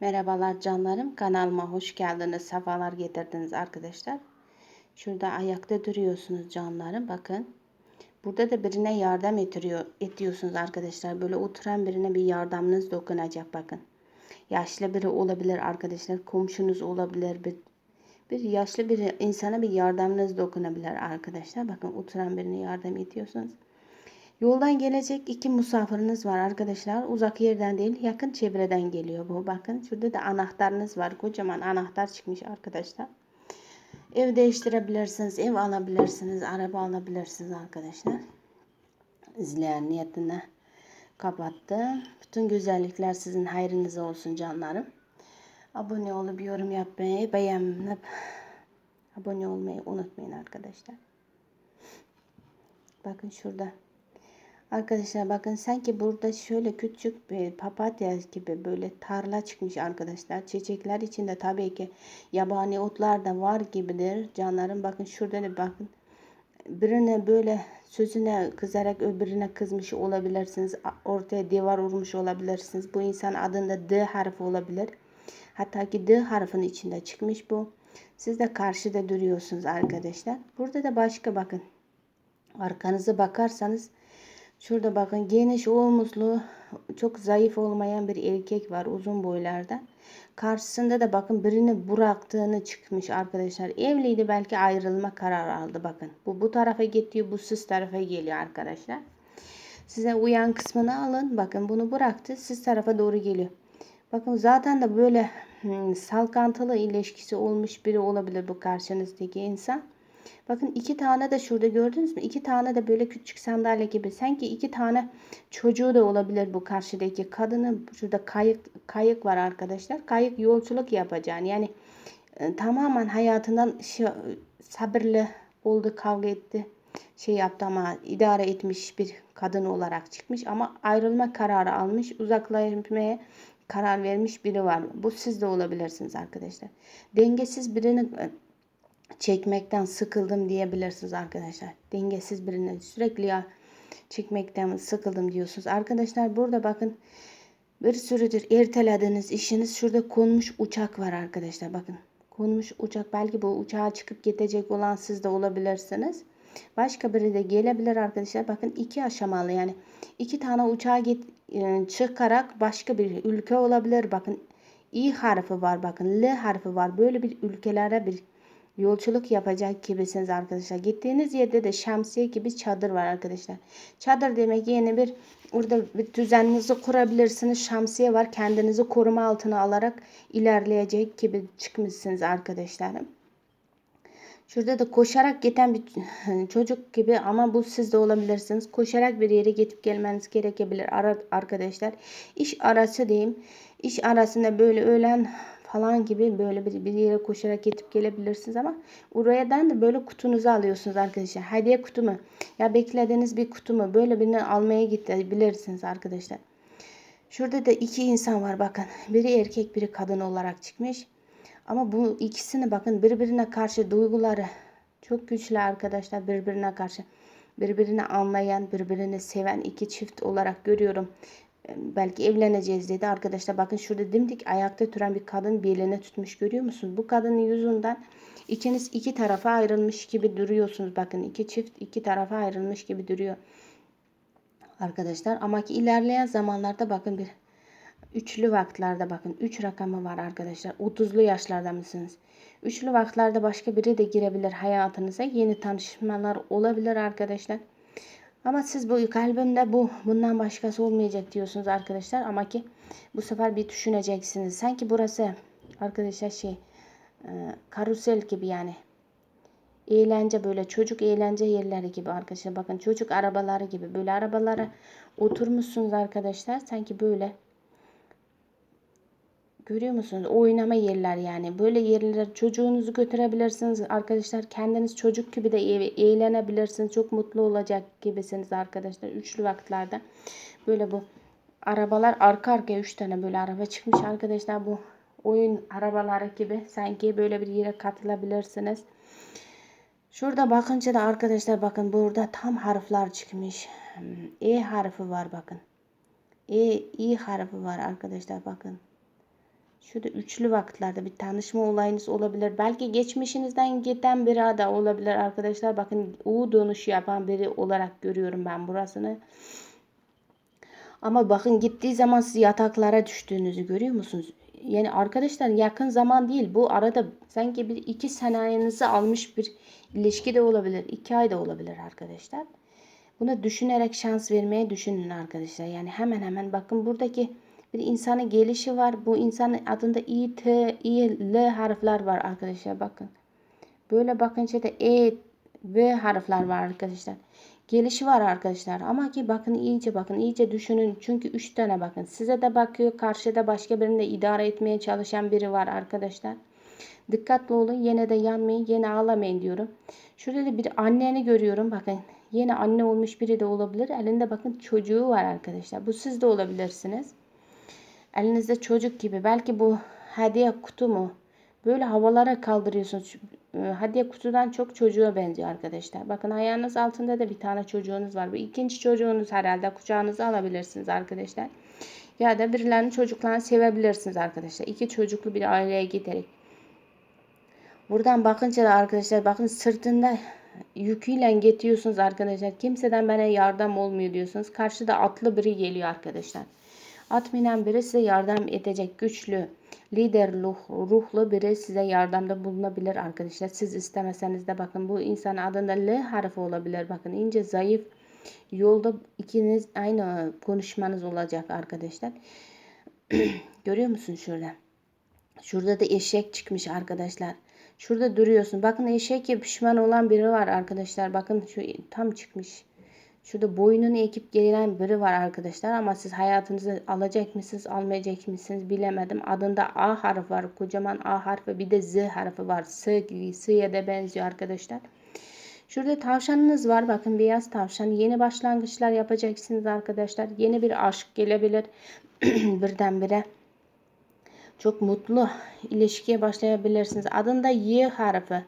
Merhabalar canlarım. Kanalıma hoş geldiniz. Sefalar getirdiniz arkadaşlar. Şurada ayakta duruyorsunuz canlarım. Bakın. Burada da birine yardım ettiriyor, ediyorsunuz arkadaşlar. Böyle oturan birine bir yardımınız dokunacak bakın. Yaşlı biri olabilir arkadaşlar. Komşunuz olabilir. Bir, bir yaşlı bir insana bir yardımınız dokunabilir arkadaşlar. Bakın oturan birine yardım ediyorsunuz. Yoldan gelecek iki misafiriniz var arkadaşlar. Uzak yerden değil yakın çevreden geliyor bu. Bakın şurada da anahtarınız var. Kocaman anahtar çıkmış arkadaşlar. Ev değiştirebilirsiniz. Ev alabilirsiniz. Araba alabilirsiniz arkadaşlar. İzleyen niyetine kapattı. Bütün güzellikler sizin hayrınıza olsun canlarım. Abone olup yorum yapmayı, beğenip abone olmayı unutmayın arkadaşlar. Bakın şurada. Arkadaşlar bakın sanki burada şöyle küçük bir papatya gibi böyle tarla çıkmış arkadaşlar. Çiçekler içinde tabii ki yabani otlar da var gibidir. Canlarım bakın şurada da bakın. Birine böyle sözüne kızarak öbürüne kızmış olabilirsiniz. Ortaya divar vurmuş olabilirsiniz. Bu insan adında D harfi olabilir. Hatta ki D harfinin içinde çıkmış bu. Siz de karşıda duruyorsunuz arkadaşlar. Burada da başka bakın. Arkanıza bakarsanız Şurada bakın geniş omuzlu çok zayıf olmayan bir erkek var uzun boylarda. Karşısında da bakın birini bıraktığını çıkmış arkadaşlar. Evliydi belki ayrılma kararı aldı bakın. Bu bu tarafa gidiyor bu siz tarafa geliyor arkadaşlar. Size uyan kısmını alın. Bakın bunu bıraktı siz tarafa doğru geliyor. Bakın zaten de böyle hmm, salkantılı ilişkisi olmuş biri olabilir bu karşınızdaki insan. Bakın iki tane de şurada gördünüz mü? İki tane de böyle küçük sandalye gibi. Sanki iki tane çocuğu da olabilir bu karşıdaki kadının. Şurada kayık kayık var arkadaşlar. Kayık yolculuk yapacağını yani e, tamamen hayatından şey, sabırlı oldu kavga etti şey yaptı ama idare etmiş bir kadın olarak çıkmış ama ayrılma kararı almış uzaklaşmaya karar vermiş biri var. Bu siz de olabilirsiniz arkadaşlar. Dengesiz birini çekmekten sıkıldım diyebilirsiniz arkadaşlar. Dengesiz birini sürekli ya çekmekten sıkıldım diyorsunuz. Arkadaşlar burada bakın bir süredir ertelediğiniz işiniz şurada konmuş uçak var arkadaşlar. Bakın konmuş uçak belki bu uçağa çıkıp gidecek olan siz de olabilirsiniz. Başka biri de gelebilir arkadaşlar. Bakın iki aşamalı yani iki tane uçağa git, e, çıkarak başka bir ülke olabilir. Bakın i harfi var bakın l harfi var. Böyle bir ülkelere bir yolculuk yapacak gibisiniz arkadaşlar. Gittiğiniz yerde de şemsiye gibi çadır var arkadaşlar. Çadır demek yeni bir orada bir düzeninizi kurabilirsiniz. Şemsiye var. Kendinizi koruma altına alarak ilerleyecek gibi çıkmışsınız arkadaşlarım. Şurada da koşarak giden bir çocuk gibi ama bu siz de olabilirsiniz. Koşarak bir yere gidip gelmeniz gerekebilir arkadaşlar. İş arası diyeyim. İş arasında böyle öğlen falan gibi böyle bir, bir yere koşarak gidip gelebilirsiniz ama oradan da böyle kutunuzu alıyorsunuz arkadaşlar. Hediye kutu mu? Ya beklediğiniz bir kutu mu? Böyle birini almaya gidebilirsiniz arkadaşlar. Şurada da iki insan var bakın. Biri erkek biri kadın olarak çıkmış. Ama bu ikisini bakın birbirine karşı duyguları çok güçlü arkadaşlar birbirine karşı. Birbirini anlayan, birbirini seven iki çift olarak görüyorum belki evleneceğiz dedi. Arkadaşlar bakın şurada dimdik ayakta duran bir kadın bir tutmuş görüyor musunuz? Bu kadının yüzünden ikiniz iki tarafa ayrılmış gibi duruyorsunuz. Bakın iki çift iki tarafa ayrılmış gibi duruyor. Arkadaşlar ama ki ilerleyen zamanlarda bakın bir üçlü vaktlerde bakın üç rakamı var arkadaşlar. 30'lu yaşlarda mısınız? Üçlü vaktlerde başka biri de girebilir hayatınıza. Yeni tanışmalar olabilir arkadaşlar. Ama siz bu kalbimde bu bundan başkası olmayacak diyorsunuz arkadaşlar. Ama ki bu sefer bir düşüneceksiniz. Sanki burası arkadaşlar şey e, karusel gibi yani. Eğlence böyle çocuk eğlence yerleri gibi arkadaşlar. Bakın çocuk arabaları gibi böyle arabalara oturmuşsunuz arkadaşlar. Sanki böyle Görüyor musunuz? Oynama yerler yani. Böyle yerlere çocuğunuzu götürebilirsiniz arkadaşlar. Kendiniz çocuk gibi de eğlenebilirsiniz. Çok mutlu olacak gibisiniz arkadaşlar. Üçlü vakitlerde. Böyle bu arabalar arka arkaya üç tane böyle araba çıkmış arkadaşlar. Bu oyun arabaları gibi sanki böyle bir yere katılabilirsiniz. Şurada bakınca da arkadaşlar bakın burada tam harfler çıkmış. E harfi var bakın. E, i harfi var arkadaşlar bakın. Şurada üçlü vakitlerde bir tanışma olayınız olabilir. Belki geçmişinizden giden biri de olabilir arkadaşlar. Bakın U dönüşü yapan biri olarak görüyorum ben burasını. Ama bakın gittiği zaman siz yataklara düştüğünüzü görüyor musunuz? Yani arkadaşlar yakın zaman değil. Bu arada sanki bir iki senenizi almış bir ilişki de olabilir. iki ay da olabilir arkadaşlar. Bunu düşünerek şans vermeye düşünün arkadaşlar. Yani hemen hemen bakın buradaki bir insanın gelişi var. Bu insanın adında İ, T, İ, L harfler var arkadaşlar bakın. Böyle bakınca da E, V harfler var arkadaşlar. Gelişi var arkadaşlar. Ama ki bakın iyice bakın iyice düşünün. Çünkü 3 tane bakın. Size de bakıyor. Karşıda başka birini de idare etmeye çalışan biri var arkadaşlar. Dikkatli olun. Yine de yanmayın. Yine ağlamayın diyorum. Şurada da bir anneni görüyorum. Bakın yeni anne olmuş biri de olabilir. Elinde bakın çocuğu var arkadaşlar. Bu siz de olabilirsiniz. Elinizde çocuk gibi. Belki bu hediye kutu mu? Böyle havalara kaldırıyorsunuz. E, hediye kutudan çok çocuğa benziyor arkadaşlar. Bakın ayağınız altında da bir tane çocuğunuz var. Bu ikinci çocuğunuz herhalde. Kucağınıza alabilirsiniz arkadaşlar. Ya da birilerinin çocuklarını sevebilirsiniz arkadaşlar. İki çocuklu bir aileye giderek. Buradan bakınca da arkadaşlar bakın sırtında yüküyle getiriyorsunuz arkadaşlar. Kimseden bana yardım olmuyor diyorsunuz. Karşıda atlı biri geliyor arkadaşlar. At binen biri size yardım edecek güçlü, lider ruhlu biri size yardımda bulunabilir arkadaşlar. Siz istemeseniz de bakın bu insan adında L harfi olabilir. Bakın ince zayıf yolda ikiniz aynı konuşmanız olacak arkadaşlar. Görüyor musun şurada? Şurada da eşek çıkmış arkadaşlar. Şurada duruyorsun. Bakın eşek pişman olan biri var arkadaşlar. Bakın şu tam çıkmış. Şurada boynunu ekip gelen biri var arkadaşlar ama siz hayatınızı alacak mısınız almayacak mısınız bilemedim. Adında A harfi var. Kocaman A harfi bir de Z harfi var. S gibi S'ye de benziyor arkadaşlar. Şurada tavşanınız var. Bakın beyaz tavşan. Yeni başlangıçlar yapacaksınız arkadaşlar. Yeni bir aşk gelebilir birdenbire. Çok mutlu ilişkiye başlayabilirsiniz. Adında Y harfi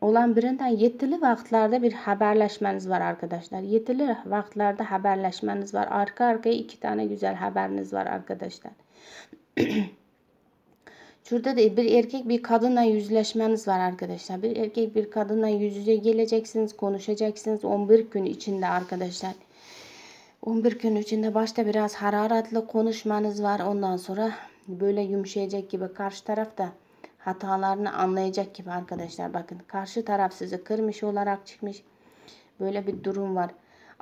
olan birinden yetili vakitlerde bir haberleşmeniz var arkadaşlar. Yetili vakitlerde haberleşmeniz var. Arka arkaya iki tane güzel haberiniz var arkadaşlar. Şurada da bir erkek bir kadınla yüzleşmeniz var arkadaşlar. Bir erkek bir kadınla yüz yüze geleceksiniz, konuşacaksınız 11 gün içinde arkadaşlar. 11 gün içinde başta biraz hararetli konuşmanız var. Ondan sonra böyle yumuşayacak gibi karşı tarafta hatalarını anlayacak gibi arkadaşlar. Bakın karşı taraf sizi kırmış olarak çıkmış. Böyle bir durum var.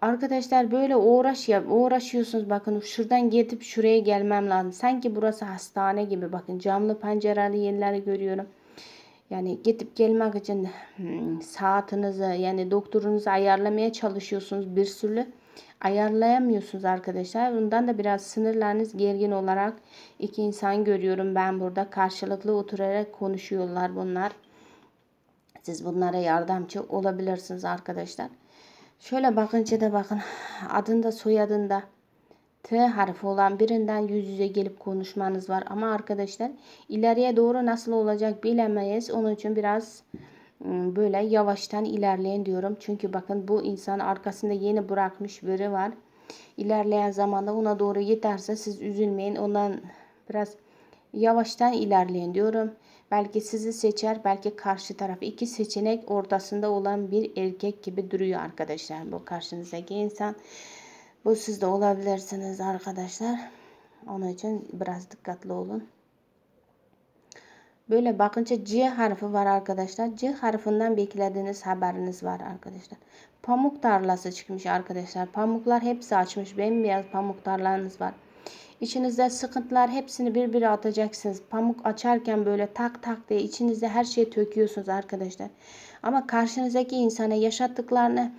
Arkadaşlar böyle uğraş ya uğraşıyorsunuz bakın şuradan gidip şuraya gelmem lazım. Sanki burası hastane gibi bakın camlı pencereli yerleri görüyorum. Yani gidip gelmek için hmm, saatinizi yani doktorunuzu ayarlamaya çalışıyorsunuz bir sürü ayarlayamıyorsunuz arkadaşlar. Bundan da biraz sınırlarınız gergin olarak iki insan görüyorum ben burada. Karşılıklı oturarak konuşuyorlar bunlar. Siz bunlara yardımcı olabilirsiniz arkadaşlar. Şöyle bakınca da bakın adında soyadında T harfi olan birinden yüz yüze gelip konuşmanız var. Ama arkadaşlar ileriye doğru nasıl olacak bilemeyiz. Onun için biraz böyle yavaştan ilerleyin diyorum. Çünkü bakın bu insan arkasında yeni bırakmış biri var. İlerleyen zamanda ona doğru yeterse siz üzülmeyin. Ondan biraz yavaştan ilerleyin diyorum. Belki sizi seçer, belki karşı taraf. iki seçenek ortasında olan bir erkek gibi duruyor arkadaşlar. Bu karşınızdaki insan. Bu siz de olabilirsiniz arkadaşlar. Onun için biraz dikkatli olun. Böyle bakınca C harfi var arkadaşlar. C harfinden beklediğiniz haberiniz var arkadaşlar. Pamuk tarlası çıkmış arkadaşlar. Pamuklar hepsi açmış. Bembeyaz pamuk tarlanız var. İçinizde sıkıntılar hepsini bir bir atacaksınız. Pamuk açarken böyle tak tak diye içinizde her şeyi töküyorsunuz arkadaşlar. Ama karşınızdaki insana yaşattıklarını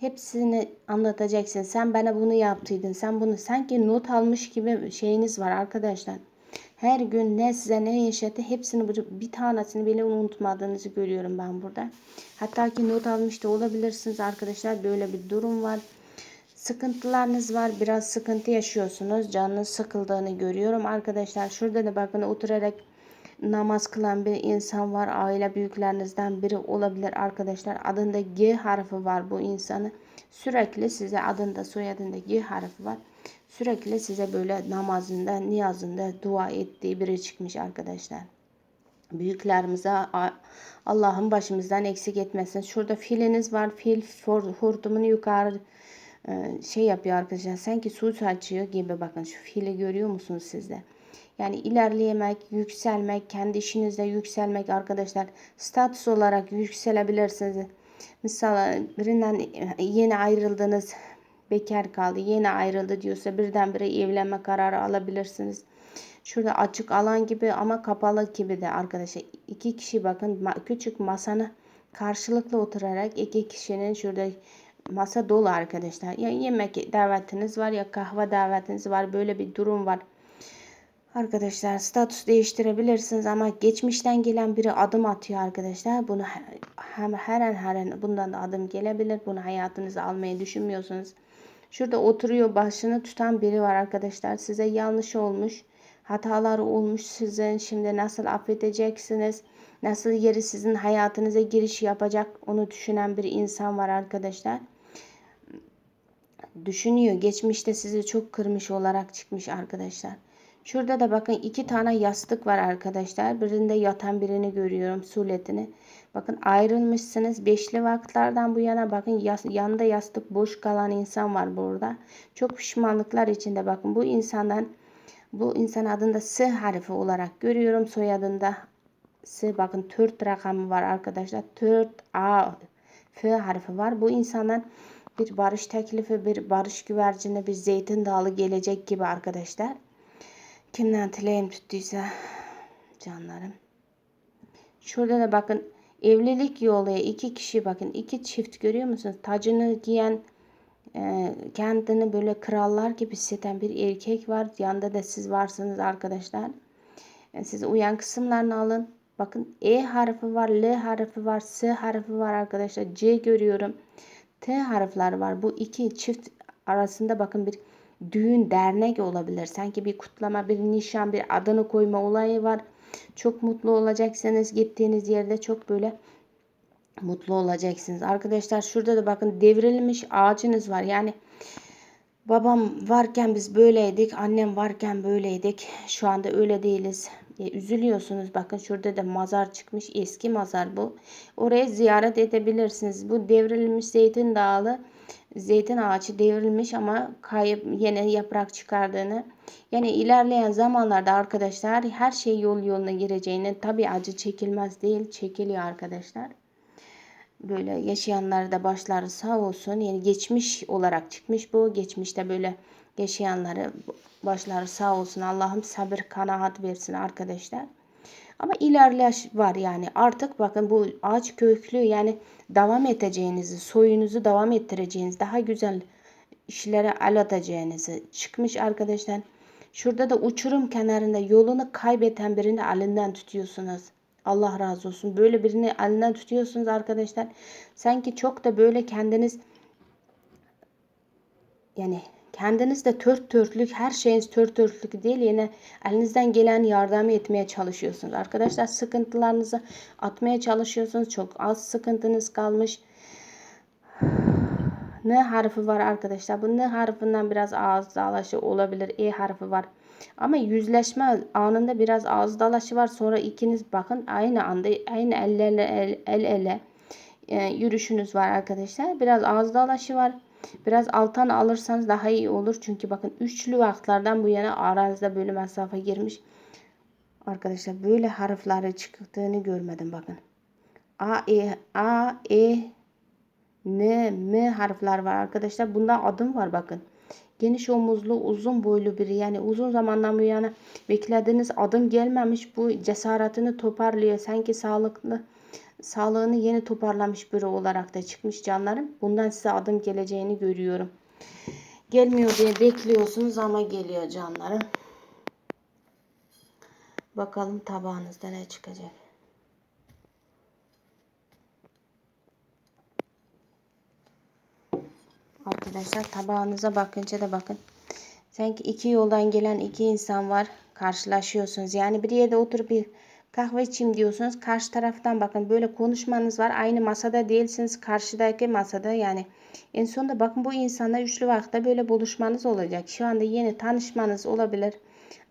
hepsini anlatacaksın. Sen bana bunu yaptıydın. Sen bunu sanki not almış gibi şeyiniz var arkadaşlar. Her gün ne size ne yaşadı hepsini bir tanesini bile unutmadığınızı görüyorum ben burada. Hatta ki not almış da olabilirsiniz arkadaşlar. Böyle bir durum var. Sıkıntılarınız var. Biraz sıkıntı yaşıyorsunuz. Canınız sıkıldığını görüyorum arkadaşlar. Şurada da bakın oturarak namaz kılan bir insan var. Aile büyüklerinizden biri olabilir arkadaşlar. Adında G harfi var bu insanı. Sürekli size adında soyadında G harfi var Sürekli size böyle namazında, niyazında dua ettiği biri çıkmış arkadaşlar. Büyüklerimize Allah'ın başımızdan eksik etmesin. Şurada filiniz var. Fil hortumunu yukarı e, şey yapıyor arkadaşlar. Sanki su saçıyor gibi bakın şu fili görüyor musunuz siz de? Yani ilerleyemek, yükselmek, kendi işinizde yükselmek arkadaşlar. Statüs olarak yükselebilirsiniz. Mesela birinden yeni ayrıldınız, bekar kaldı, yeni ayrıldı diyorsa birdenbire evlenme kararı alabilirsiniz. Şurada açık alan gibi ama kapalı gibi de arkadaşlar. iki kişi bakın küçük masanı karşılıklı oturarak iki kişinin şurada masa dolu arkadaşlar. Ya yemek davetiniz var ya kahve davetiniz var. Böyle bir durum var. Arkadaşlar statüs değiştirebilirsiniz ama geçmişten gelen biri adım atıyor arkadaşlar. Bunu hem her an her an bundan da adım gelebilir. Bunu hayatınıza almayı düşünmüyorsunuz. Şurada oturuyor başını tutan biri var arkadaşlar. Size yanlış olmuş. Hatalar olmuş sizin. Şimdi nasıl affedeceksiniz? Nasıl yeri sizin hayatınıza giriş yapacak? Onu düşünen bir insan var arkadaşlar. Düşünüyor. Geçmişte sizi çok kırmış olarak çıkmış arkadaşlar. Şurada da bakın iki tane yastık var arkadaşlar. Birinde yatan birini görüyorum suletini. Bakın ayrılmışsınız. Beşli vakitlerden bu yana bakın yas yanında yastık boş kalan insan var burada. Çok pişmanlıklar içinde bakın bu insandan bu insan adında S harfi olarak görüyorum. Soyadında S bakın 4 rakamı var arkadaşlar. 4 A F harfi var. Bu insandan bir barış teklifi, bir barış güvercini, bir zeytin dalı gelecek gibi arkadaşlar. Kimden dileğim tuttuysa canlarım. Şurada da bakın evlilik yolluya iki kişi bakın iki çift görüyor musunuz? Tacını giyen e, kendini böyle krallar gibi hisseden bir erkek var. Yanında da siz varsınız arkadaşlar. E, siz uyan kısımlarını alın. Bakın E harfi var, L harfi var, S harfi var arkadaşlar. C görüyorum. T harfler var. Bu iki çift arasında bakın bir düğün dernek olabilir. Sanki bir kutlama, bir nişan, bir adını koyma olayı var. Çok mutlu olacaksınız. Gittiğiniz yerde çok böyle mutlu olacaksınız. Arkadaşlar şurada da bakın devrilmiş ağacınız var. Yani babam varken biz böyleydik. Annem varken böyleydik. Şu anda öyle değiliz. E, üzülüyorsunuz. Bakın şurada da mazar çıkmış. Eski mazar bu. Oraya ziyaret edebilirsiniz. Bu devrilmiş zeytin dağı zeytin ağacı devrilmiş ama kayıp yine yaprak çıkardığını yani ilerleyen zamanlarda arkadaşlar her şey yol yoluna gireceğini tabi acı çekilmez değil çekiliyor arkadaşlar. Böyle yaşayanlar da başları sağ olsun. Yani geçmiş olarak çıkmış bu. Geçmişte böyle yaşayanları başları sağ olsun. Allah'ım sabır kanaat versin arkadaşlar. Ama ilerleyiş var yani artık bakın bu ağaç köklü yani devam edeceğinizi, soyunuzu devam ettireceğiniz, daha güzel işlere el atacağınızı çıkmış arkadaşlar. Şurada da uçurum kenarında yolunu kaybeten birini elinden tutuyorsunuz. Allah razı olsun. Böyle birini elinden tutuyorsunuz arkadaşlar. Sanki çok da böyle kendiniz yani kendiniz de tört törtlük her şeyiniz tört törtlük değil yine elinizden gelen yardımı etmeye çalışıyorsunuz. Arkadaşlar sıkıntılarınızı atmaya çalışıyorsunuz. Çok az sıkıntınız kalmış. N harfi var arkadaşlar. Bu N harfinden biraz ağız dalaşı olabilir. E harfi var. Ama yüzleşme anında biraz ağız dalaşı var. Sonra ikiniz bakın aynı anda aynı el ele el, el ele e, yürüyüşünüz var arkadaşlar. Biraz ağız dalaşı var. Biraz alttan alırsanız daha iyi olur. Çünkü bakın üçlü vaktlerden bu yana aranızda böyle mesafe girmiş. Arkadaşlar böyle harfleri çıktığını görmedim bakın. A, E, A, E, N, M harfler var arkadaşlar. Bunda adım var bakın. Geniş omuzlu, uzun boylu biri. Yani uzun zamandan bu yana beklediğiniz adım gelmemiş. Bu cesaretini toparlıyor. Sanki sağlıklı sağlığını yeni toparlamış biri olarak da çıkmış canlarım. Bundan size adım geleceğini görüyorum. Gelmiyor diye bekliyorsunuz ama geliyor canlarım. Bakalım tabağınızda ne çıkacak. Arkadaşlar tabağınıza bakınca da bakın. Sanki iki yoldan gelen iki insan var. Karşılaşıyorsunuz. Yani bir yerde oturup bir Kahve içeyim diyorsunuz. Karşı taraftan bakın böyle konuşmanız var. Aynı masada değilsiniz. Karşıdaki masada yani en sonunda bakın bu insanla üçlü vakte böyle buluşmanız olacak. Şu anda yeni tanışmanız olabilir.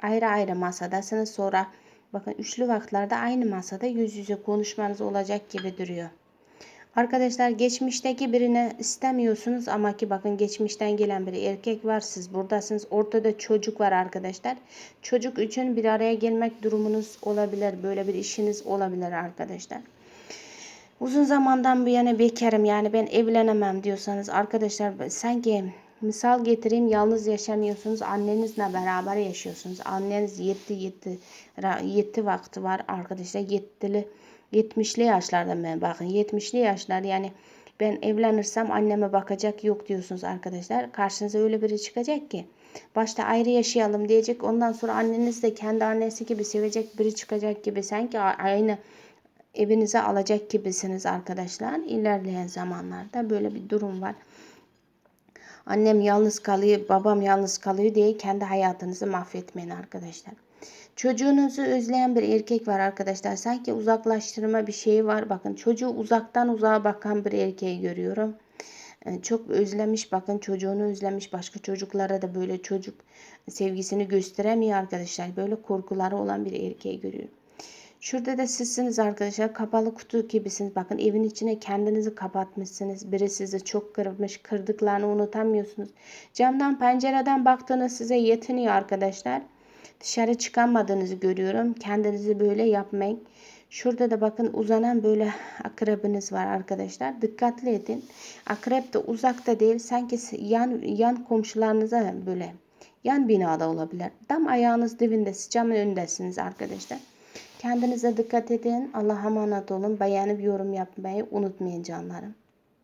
Ayrı ayrı masadasınız. Sonra bakın üçlü vaktlerde aynı masada yüz yüze konuşmanız olacak gibi duruyor. Arkadaşlar geçmişteki birini istemiyorsunuz ama ki bakın geçmişten gelen bir erkek var. Siz buradasınız. Ortada çocuk var arkadaşlar. Çocuk için bir araya gelmek durumunuz olabilir. Böyle bir işiniz olabilir arkadaşlar. Uzun zamandan bu yana bekarım yani ben evlenemem diyorsanız arkadaşlar sanki misal getireyim yalnız yaşamıyorsunuz annenizle beraber yaşıyorsunuz. Anneniz yetti yetti yetti vakti var arkadaşlar yettili 70'li yaşlarda ben bakın 70'li yaşlar yani ben evlenirsem anneme bakacak yok diyorsunuz arkadaşlar. Karşınıza öyle biri çıkacak ki başta ayrı yaşayalım diyecek. Ondan sonra anneniz de kendi annesi gibi sevecek biri çıkacak gibi sanki aynı evinize alacak gibisiniz arkadaşlar. İlerleyen zamanlarda böyle bir durum var. Annem yalnız kalıyor, babam yalnız kalıyor diye kendi hayatınızı mahvetmeyin arkadaşlar. Çocuğunuzu özleyen bir erkek var arkadaşlar. Sanki uzaklaştırma bir şey var. Bakın çocuğu uzaktan uzağa bakan bir erkeği görüyorum. Ee, çok özlemiş bakın çocuğunu özlemiş. Başka çocuklara da böyle çocuk sevgisini gösteremiyor arkadaşlar. Böyle korkuları olan bir erkeği görüyorum. Şurada da sizsiniz arkadaşlar. Kapalı kutu gibisiniz. Bakın evin içine kendinizi kapatmışsınız. Biri sizi çok kırmış. Kırdıklarını unutamıyorsunuz. Camdan pencereden baktığınız size yetiniyor arkadaşlar. Dışarı çıkamadığınızı görüyorum. Kendinizi böyle yapmayın. Şurada da bakın uzanan böyle akrebiniz var arkadaşlar. Dikkatli edin. Akrep de uzakta değil. Sanki yan, yan komşularınıza böyle yan binada olabilir. Tam ayağınız dibinde, camın önündesiniz arkadaşlar. Kendinize dikkat edin. Allah'a emanet olun. Beğenip yorum yapmayı unutmayın canlarım.